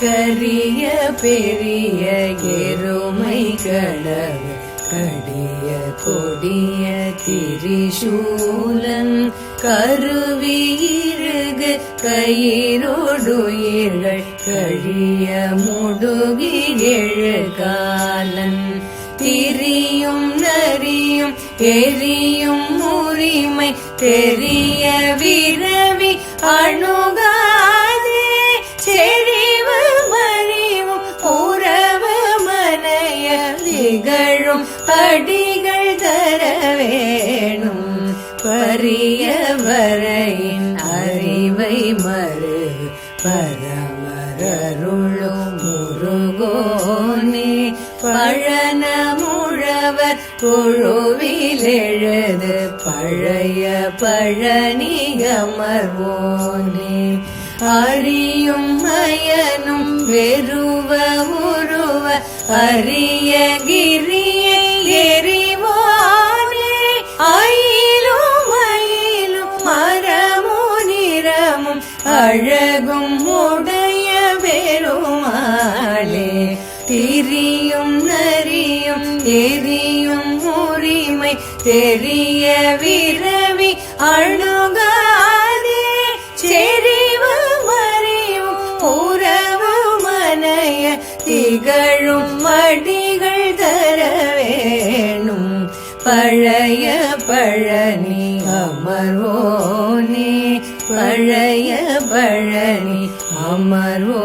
கரிய பெரிய எருமை கடவு கடிய கொடிய திரிசூலன் கருவீருகு கயிறொடுயிர்கள் கழிய முடுகிழு காலன் திரியும் நரியும் எரியும் உரிமை தெரிய விரவி அணுகா திகழும் படிகள் தர வேணும் பரியவரையின் அறிவை மறு பரமரருளும் முருகோனே. பழனமுழவர் குழுவில் எழுது பழைய பழனிகமர்வோனே. அறியும் மயனும் வெறுவ உருவ அரிய அழகும் உடைய பெருமாளே திரியும் நரியும் எரியும் உரிமை தெரிய விரவி அணுகாதே செறிவும் அறிவும் உறவு மனைய திகழும் மடிகள் தர வேணும். பழைய பழனி அமர்வோ பழைய பழனி அமர்வோ